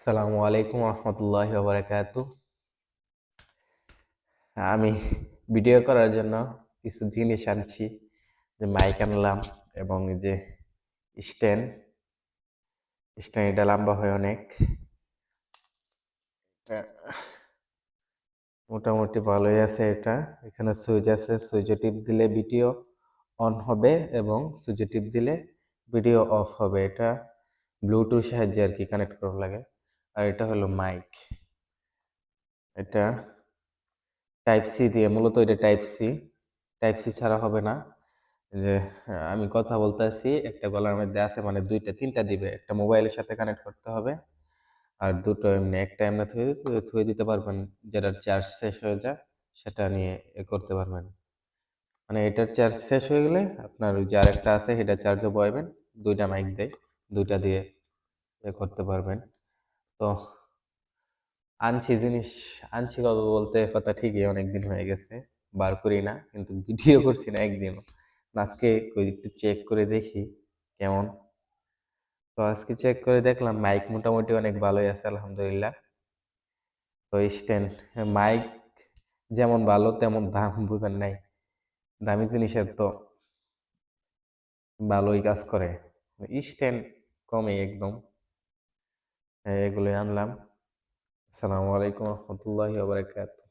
আসসালামু আলাইকুম রহমতুল্লাহ বারাকাত আমি ভিডিও করার জন্য কিছু জিনিস আনছি, যে মাইক আনলাম এবং যে স্ট্যান্ড। স্ট্যান্ড এটা লম্বা হয় অনেক। মোটামুটি ভালোই আছে এটা। এখানে সুইচ আছে, সুইচে টিপ দিলে ভিডিও অন হবে এবং সুইচে টিপ দিলে ভিডিও অফ হবে। এটা ব্লুটুথ সাহায্যে আর কি কানেক্ট করা লাগে। আর এটা হলো মাইক এটা টাইপ সি দিয়ে, মূলত এটা টাইপ সি টাইপ সি ছাড়া হবে না। যে আমি কথা বলতে আছি একটা গলার মধ্যে আছে মানে দুইটা, তিনটা দিবে। একটা মোবাইলের সাথে কানেক্ট করতে হবে। আর দুটো এমনি, একটা এমনি থুয়ে থুয়ে দিতে পারবেন। যেটার চার্জ শেষ হয়ে যায় সেটা নিয়ে এ করতে পারবেন। মানে এটার চার্জ শেষ হয়ে গেলে আপনার যে আরেকটা আছে, সেটা চার্জে বয়াবেন। দুইটা মাইক দেয়, দুইটা দিয়ে এ করতে পারবেন। তো আনছি জিনিস, আনছি কবে বলতে কথা ঠিকই অনেকদিন হয়ে গেছে, বার করি না, কিন্তু ভিডিও করছি না একদিনও। আজকে একটু চেক করে দেখি কেমন। তো আজকে চেক করে দেখলাম মাইক মোটামুটি অনেক ভালোই আছে, আলহামদুলিল্লাহ। তো স্ট্যান্ড মাইক যেমন ভালো তেমন দাম বুঝেন নাই। দামি জিনিসের তো ভালোই কাজ করে। স্ট্যান্ড কমে একদম। এগুলোই আনলাম। আসসালামু আলাইকুম রহমতুল্লাহ ওয়া বারাকাতুহু।